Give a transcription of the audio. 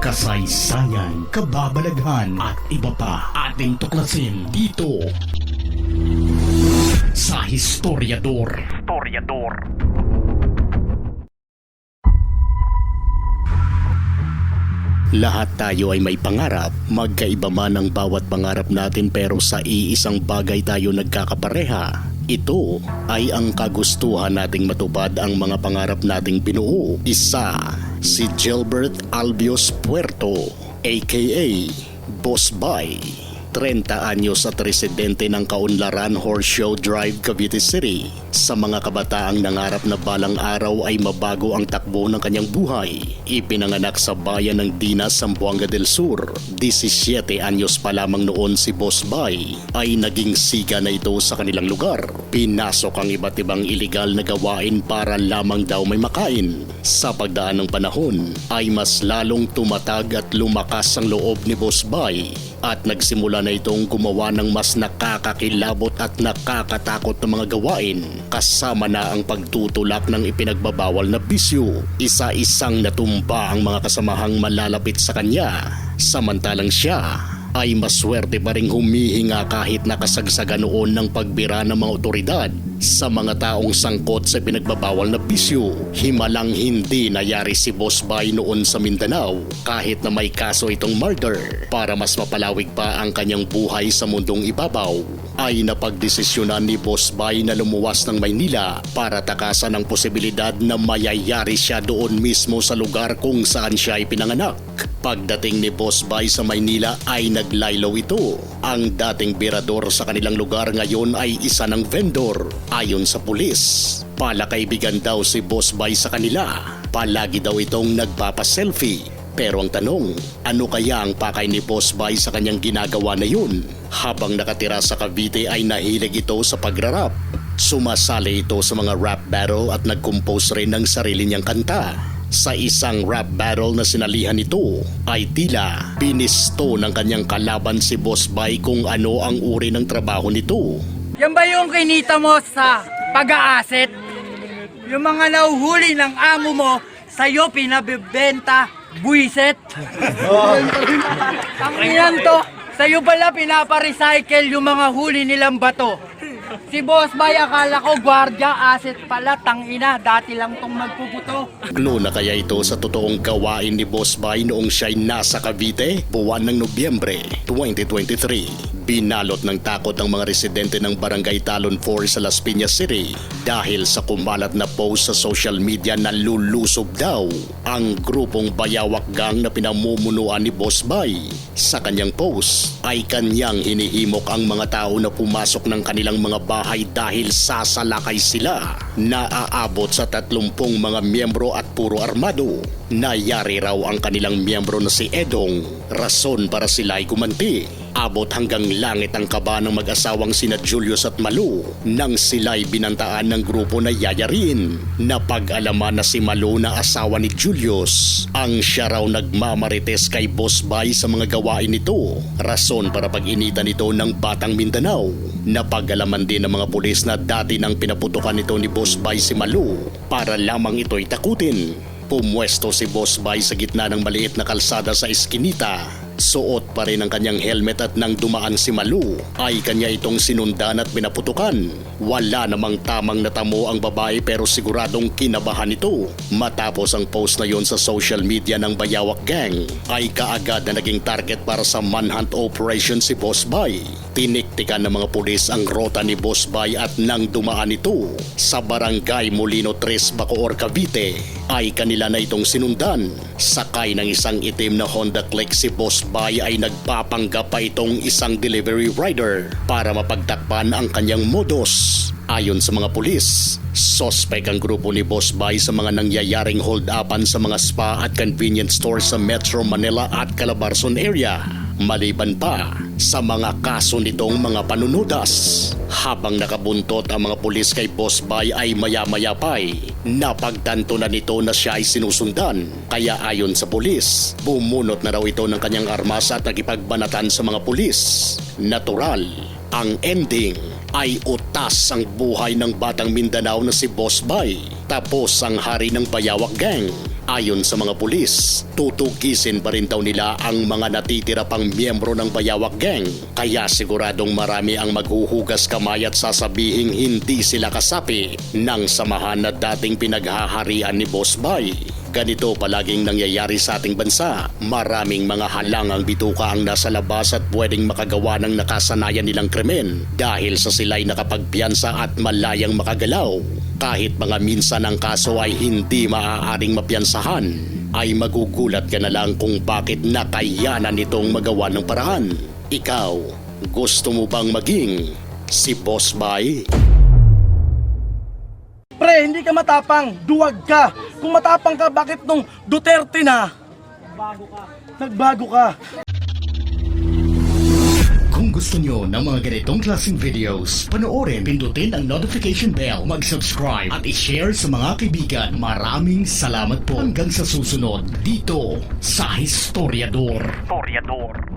kasaysayan, kababalaghan at iba pa ating tuklasin dito sa Historiador. Historiador. Lahat tayo ay may pangarap. Magkaiba man ang bawat pangarap natin pero sa iisang bagay tayo nagkakapareha. Ito ay ang kagustuhan nating matupad ang mga pangarap nating binuo. Isa, si Gilbert Albios Puerto, aka Boss Bay. 30 anyos at residente ng Kaunlaran Horseshoe Drive, Cavite City. Sa mga kabataang nangarap na balang araw ay mabago ang takbo ng kanyang buhay. Ipinanganak sa bayan ng Dinas, Zamboanga del Sur. 17 anyos pa lamang noon si Boss Bay ay naging siga na ito sa kanilang lugar. Pinasok ang iba't ibang iligal na gawain para lamang daw may makain. Sa pagdaan ng panahon ay mas lalong tumatag at lumakas ang loob ni Boss Bay at nagsimula na itong gumawa ng mas nakakakilabot at nakakatakot na mga gawain. Kasama na ang pagtutulak ng ipinagbabawal na bisyo. Isa-isang natumba ang mga kasamahang malalapit sa kanya. Samantalang siya ay maswerte pa rin humihinga kahit nakasagsaga noon ng pagbira ng mga otoridad sa mga taong sangkot sa pinagbabawal na bisyo. Himalang hindi nayari si Boss Bay noon sa Mindanao kahit na may kaso itong murder para mas mapalawig pa ang kanyang buhay sa mundong ibabaw ay napagdesisyonan ni Boss Bay na lumuwas ng Maynila para takasan ang posibilidad na mayayari siya doon mismo sa lugar kung saan siya ay pinanganak. Pagdating ni Boss Bay sa Maynila ay naglaylaw ito. Ang dating birador sa kanilang lugar ngayon ay isa ng vendor. Ayon sa pulis, palakaibigan daw si Boss Bay sa kanila. Palagi daw itong nagpapaselfie. Pero ang tanong, ano kaya ang pakay ni Boss Bay sa kanyang ginagawa na yun? Habang nakatira sa Cavite ay nahilig ito sa pagrarap. Sumasali ito sa mga rap battle at nag-compose rin ng sarili niyang kanta. Sa isang rap battle na sinalihan nito ay tila pinisto ng kanyang kalaban si Boss Bay kung ano ang uri ng trabaho nito. Yan ba yung kinita mo sa pag-aaset? Yung mga nauhuli ng amo mo, sa'yo pinabibenta, buwiset. Ang iyan to, sa'yo pala pinaparecycle yung mga huli nilang bato. Si Boss Bay, akala ko gwardya, asset pala, tangina, dati lang tong magpuputo. Glo na kaya ito sa totoong gawain ni Boss Bay noong siya'y nasa Cavite buwan ng Nobyembre 2023. Binalot ng takot ang mga residente ng Barangay Talon 4 sa Las Piñas City dahil sa kumalat na post sa social media na lulusob daw ang grupong Bayawak Gang na pinamumunuan ni Boss Bay. Sa kanyang post ay kanyang hinihimok ang mga tao na pumasok ng kanilang mga bahay dahil sasalakay sila. Naaabot sa 30 mga miyembro at puro armado. Nayari raw ang kanilang miyembro na si Edong. Rason para sila ay gumanti. Abot hanggang langit ang kaba ng mag-asawang sina Julius at Malu nang sila'y binantaan ng grupo na yayarin. Napag-alaman na si Malu na asawa ni Julius ang siya raw nagmamarites kay Boss Bay sa mga gawain nito. Rason para pag-initan nito ng Batang Mindanao. Napag-alaman din ng mga pulis na dati nang pinaputukan nito ni Boss Bay si Malu para lamang ito'y takutin. Pumwesto si Boss Bay sa gitna ng maliit na kalsada sa Eskinita. Suot pa rin ang kanyang helmet at nang dumaan si Malu ay kanya itong sinundan at pinaputukan. Wala namang tamang natamo ang babae pero siguradong kinabahan ito. Matapos ang post na yon sa social media ng Bayawak Gang ay kaagad na naging target para sa manhunt operation si Boss Bay. Tiniktikan ng mga pulis ang rota ni Boss Bay at nang dumaan ito sa barangay Molino 3 Bacoor, Cavite ay kanila na itong sinundan. Sakay ng isang itim na Honda Click si Boss Bay ay nagpapanggap pa itong isang delivery rider para mapagtakpan ang kanyang modus. Ayon sa mga pulis, sospek ang grupo ni Boss Bay sa mga nangyayaring hold-upan sa mga spa at convenience stores sa Metro Manila at Calabarzon area. Maliban pa sa mga kaso nitong mga panunudas. Habang nakabuntot ang mga pulis kay Boss Bay ay maya-maya pa'y napagtanto na nito na siya ay sinusundan. Kaya ayon sa pulis, bumunot na raw ito ng kanyang armas at nagipagbanatan sa mga pulis. Natural, ang ending ay utas ang buhay ng batang Mindanao na si Boss Bay. Tapos ang hari ng Bayawak Gang. Ayon sa mga pulis, tutugisin pa rin daw nila ang mga natitira pang miyembro ng Bayawak Gang. Kaya siguradong marami ang maghuhugas kamay at sasabihing hindi sila kasapi ng samahan na dating pinaghaharian ni Boss Bay. Ganito palaging nangyayari sa ating bansa. Maraming mga halangang bituka ang nasa labas at pwedeng makagawa ng nakasanayan nilang krimen dahil sa sila'y nakapagpiyansa at malayang makagalaw. Kahit mga minsan ang kaso ay hindi maaaring mapiyansahan, ay magugulat ka na lang kung bakit nakayanan nitong magawa ng paraan. Ikaw, gusto mo bang maging si Boss Bay? Pre, hindi ka matapang. Duwag ka. Kung matapang ka, bakit nung Duterte na? Nagbago ka. Nagbago ka. Kung gusto nyo ng mga ganitong klaseng videos, panoorin, pindutin ang notification bell, mag-subscribe at i-share sa mga kaibigan. Maraming salamat po hanggang sa susunod dito sa Historiador. Historiador.